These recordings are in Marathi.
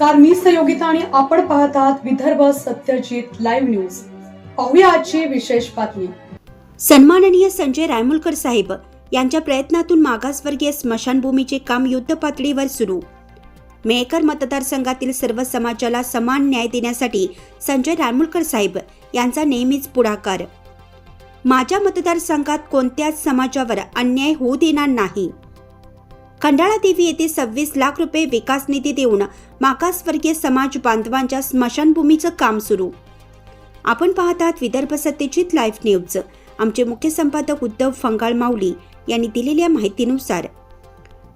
नमस्कार मी सहयोगिता आणि आपण पाहत आहात विदर्भ सत्यजित लाईव्ह न्यूज पाहूया आजची विशेष बातमी. सन्माननीय संजय रायमुलकर साहेब यांच्या प्रयत्नातून मागासवर्गीय स्मशानभूमीचे काम युद्ध पातळीवर सुरू. मेहकर मतदारसंघातील सर्व समाजाला समान न्याय देण्यासाठी संजय रायमुलकर साहेब यांचा नेहमीच पुढाकार. माझ्या मतदारसंघात कोणत्याच समाजावर अन्याय होऊ देणार नाही. खंडाळा देवी येथे सव्वीस लाख रुपये विकास निधी देऊन मागासवर्गीय समाज बांधवांच्या स्मशानभूमीचं काम सुरू. आपण पाहतात विदर्भ सत्यजित लाईव्ह न्यूज. आमचे मुख्य संपादक उद्धव फंगाळ माऊली यांनी दिलेल्या माहितीनुसार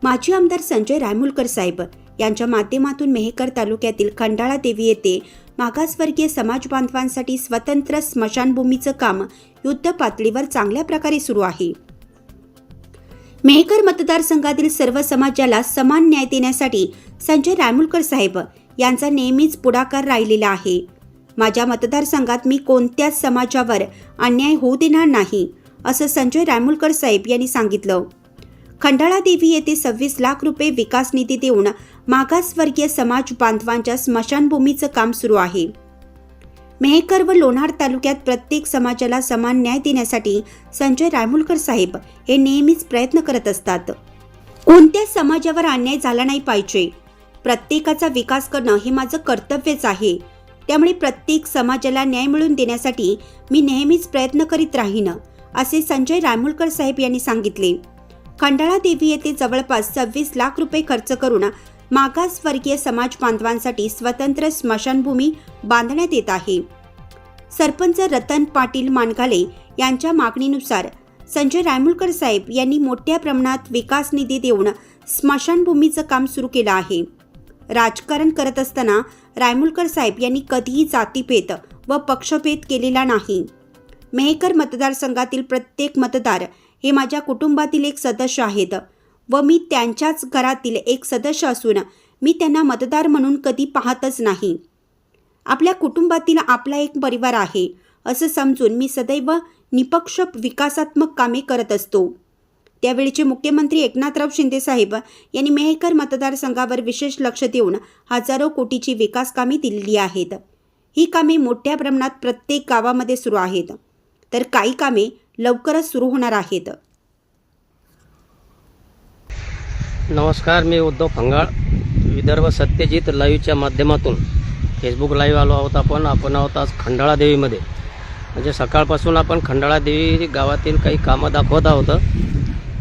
माजी आमदार संजय रायमुलकर साहेब यांच्या माध्यमातून मेहकर तालुक्यातील खंडाळा देवी येथे मागासवर्गीय समाज बांधवांसाठी स्वतंत्र स्मशानभूमीचं काम युद्ध पातळीवर चांगल्या प्रकारे सुरू आहे. मेहकर मतदारसंघातील सर्व समाजाला समान न्याय देण्यासाठी संजय रायमुलकर साहेब यांचा नेहमीच पुढाकार राहिलेला आहे. माझ्या मतदारसंघात मी कोणत्याच समाजावर अन्याय होऊ देणार नाही असं संजय रायमुलकर साहेब यांनी सांगितलं. खंडाळा देवी येथे सव्वीस लाख रुपये विकास निधी देऊन मागासवर्गीय समाज बांधवांच्या स्मशानभूमीचं काम सुरू आहे. मेहकर व लोणार तालुक्यात प्रत्येक समाजाला समान न्याय देण्यासाठी संजय रायमुलकर साहेब हे नेहमीच प्रयत्न करत असतात. कोणत्याच समाजावर अन्याय झाला नाही पाहिजे? प्रत्येकाचा विकास करणं हे माझं कर्तव्यच आहे. त्यामुळे प्रत्येक समाजाला न्याय मिळवून देण्यासाठी मी नेहमीच प्रयत्न करीत राहीन असे संजय रायमुलकर साहेब यांनी सांगितले. खंडाळा देवी येथे जवळपास सव्वीस लाख रुपये खर्च करून मागासवर्गीय समाज बांधवांसाठी स्वतंत्र स्मशानभूमी बांधण्यात येत आहे. सरपंच रतन पाटील मानगाले यांच्या मागणीनुसार संजय रायमुलकर साहेब यांनी मोठ्या प्रमाणात विकास निधी देऊन स्मशानभूमीचं काम सुरू केलं आहे. राजकारण करत असताना रायमुलकर साहेब यांनी कधीही जातीभेद व पक्षभेद केलेला नाही. मेहकर मतदारसंघातील प्रत्येक मतदार हे माझ्या कुटुंबातील एक सदस्य आहेत. व मी त्यांच्याच घरातील एक सदस्य असून मी त्यांना मतदार म्हणून कधी पाहतच नाही. आपल्या कुटुंबातील आपला एक परिवार आहे असं समजून मी सदैव निपक्ष विकासात्मक कामे करत असतो. त्यावेळीचे मुख्यमंत्री एकनाथराव शिंदेसाहेब यांनी मेहकर मतदारसंघावर विशेष लक्ष देऊन हजारो कोटीची विकास कामे दिलेली आहेत. ही कामे मोठ्या प्रमाणात प्रत्येक गावामध्ये सुरू आहेत. तर काही कामे लवकरच सुरू होणार आहेत. नमस्कार मी उद्धव फंगाळ. विदर्भ सत्यजित लाईव्हच्या माध्यमातून फेसबुक लाईव्ह आलो आहोत आपण. आपण आहोत आज खंडाळा देवीमध्ये. म्हणजे सकाळपासून आपण खंडाळा देवी गावातील काही कामं दाखवत आहोत.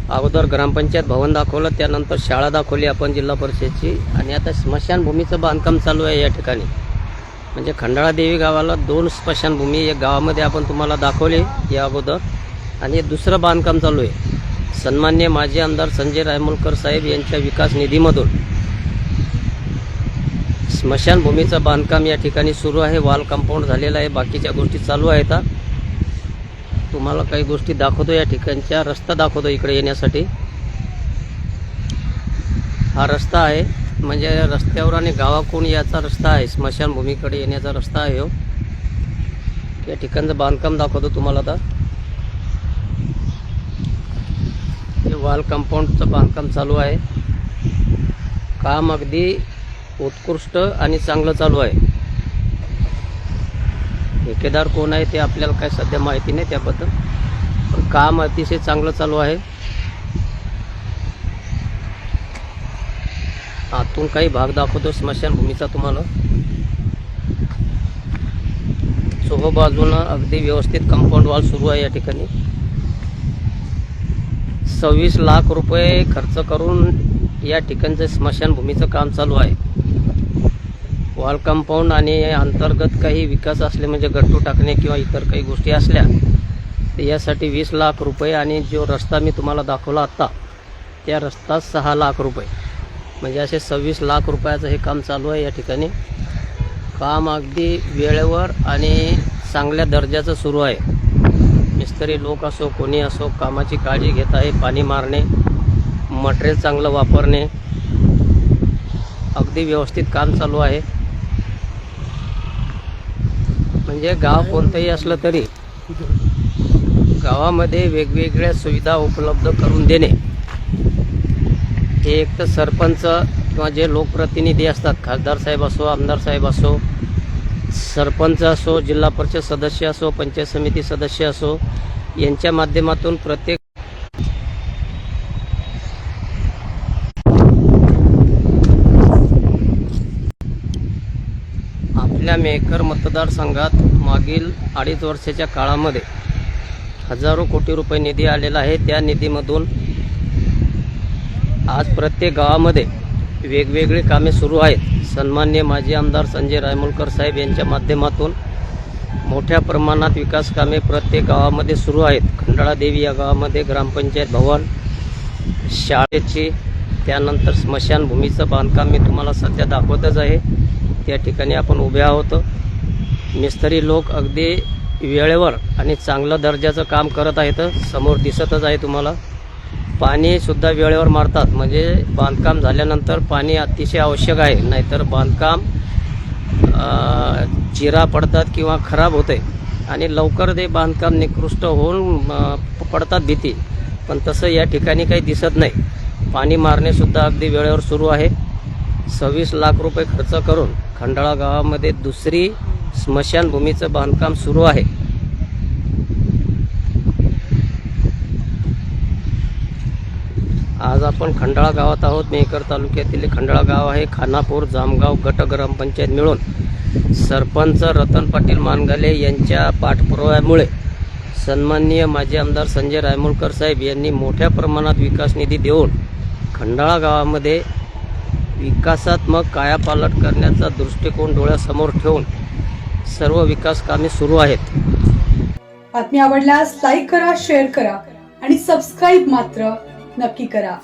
अगोदर ग्रामपंचायत भवन दाखवलं त्यानंतर शाळा दाखवली आपण जिल्हा परिषदची. आणि आता स्मशानभूमीचं बांधकाम चालू आहे या ठिकाणी. म्हणजे खंडाळा देवी गावाला दोन स्मशानभूमी एक गावामध्ये आपण तुम्हाला दाखवले या अगोदर. आणि दुसरं बांधकाम चालू आहे. सन्मान्य माजी आमदार संजय रायमुलकर साहेब यांच्या विकास निधीमधून स्मशानभूमीचं बांधकाम या ठिकाणी सुरू आहे. वॉल कंपाऊंड झालेलं आहे. बाकीच्या गोष्टी चालू आहेत. तुम्हाला काही गोष्टी दाखवतो या ठिकाणच्या. रस्ता दाखवतो इकडे येण्यासाठी. हा रस्ता आहे. म्हणजे रस्त्यावर आणि गावाकडून याचा रस्ता आहे. स्मशानभूमीकडे येण्याचा रस्ता आहे हो. या ठिकाणचं बांधकाम दाखवतो तुम्हाला आता हे वॉल कंपाऊंडचं बांधकाम चालू आहे. काम अगदी उत्कृष्ट आणि चांगलं चालू आहे. ठेकेदार कोण आहे ते आपल्याला काय सध्या माहिती नाही त्याबद्दल. पण काम अतिशय चांगलं चालू आहे. आतून काही भाग दाखवतो स्मशानभूमीचा तुम्हाला. सोबो बाजूनं अगदी व्यवस्थित कंपाऊंड वॉल सुरू आहे या ठिकाणी. सव्वीस लाख रुपये खर्च करून या ठिकाणचं स्मशानभूमीचं काम चालू आहे. वॉल कंपाऊंड आणि अंतर्गत काही विकास असले म्हणजे गट्टू टाकणे किंवा इतर काही गोष्टी असल्या तर यासाठी वीस लाख रुपये आणि जो रस्ता मी तुम्हाला दाखवला आत्ता त्या रस्ता सहा लाख रुपये. म्हणजे असे सव्वीस लाख रुपयाचं हे काम चालू आहे या ठिकाणी. काम अगदी वेळेवर आणि चांगल्या दर्जाचं सुरू आहे. मिस्त्री लोक असो कोणी असो कामाची काळजी घेत आहे पाणी मारणे मटेरियल चांगलं वापरणे. अगदी व्यवस्थित काम चालू आहे. म्हणजे गाव कोणतंही असलं तरी गावामध्ये वेगवेगळ्या सुविधा उपलब्ध करून देणे. हे एक तर सरपंच किंवा जे लोकप्रतिनिधी असतात खासदार साहेब असो आमदार साहेब असो सरपंच असो जिल्हा परिषद सदस्य असो पंचायत समिती सदस्य असो यांच्या माध्यमातून प्रत्येक आपल्या मेकर मतदारसंघात मागील अडीच वर्षाच्या काळामध्ये हजारो कोटी रुपये निधी आलेला आहे. त्या निधीमधून आज प्रत्येक गावामध्ये वेगवेगळी कामे सुरू आहेत. सन्मान्य माजी आमदार संजय रायमुलकर साहेब यांच्या माध्यमातून मोठ्या प्रमाणात विकास कामे प्रत्येक गावामध्ये सुरू आहेत. खंडाळा देवी या गावामध्ये ग्रामपंचायत भवन शाळेची त्यानंतर स्मशानभूमीचं बांधकाम मी तुम्हाला सध्या दाखवतच आहे. त्या ठिकाणी आपण उभे आहोत. मिस्त्री लोक अगदी वेळेवर आणि चांगलं दर्जाचं काम करत आहेत. समोर दिसतच आहे तुम्हाला. पाणीसुद्धा वेळेवर मारतात. म्हणजे बांधकाम झाल्यानंतर पाणी अतिशय आवश्यक आहे. नाहीतर बांधकाम चिरा पडतात किंवा खराब होते. आणि लवकर ते बांधकाम निकृष्ट होऊन पडतात भीती. पण तसं या ठिकाणी काही दिसत नाही. पाणी मारणेसुद्धा अगदी वेळेवर सुरू आहे. सव्वीस लाख रुपये खर्च करून खंडाळा गावामध्ये दुसरी स्मशानभूमीचं बांधकाम सुरू आहे. आज आपण खंडाळा गावात आहोत. मेकर तालुक्यातील खंडाळा गाव आहे. खानापूर जामगाव गट ग्रामपंचायत मिळून सरपंच रतन पाटील मानगाले यांच्या पाठपुराव्यामुळे सन्माननीय माजी आमदार संजय रायमुळकर साहेब यांनी मोठ्या प्रमाणात विकास निधी देऊन खंडाळा गावामध्ये विकासात्मक कायापालट करण्याचा दृष्टिकोन डोळ्यासमोर ठेवून सर्व विकास कामे सुरू आहेत. बातमी आवडल्यास लाईक करा शेअर करा आणि सबस्क्राईब मात्र नक्की करा.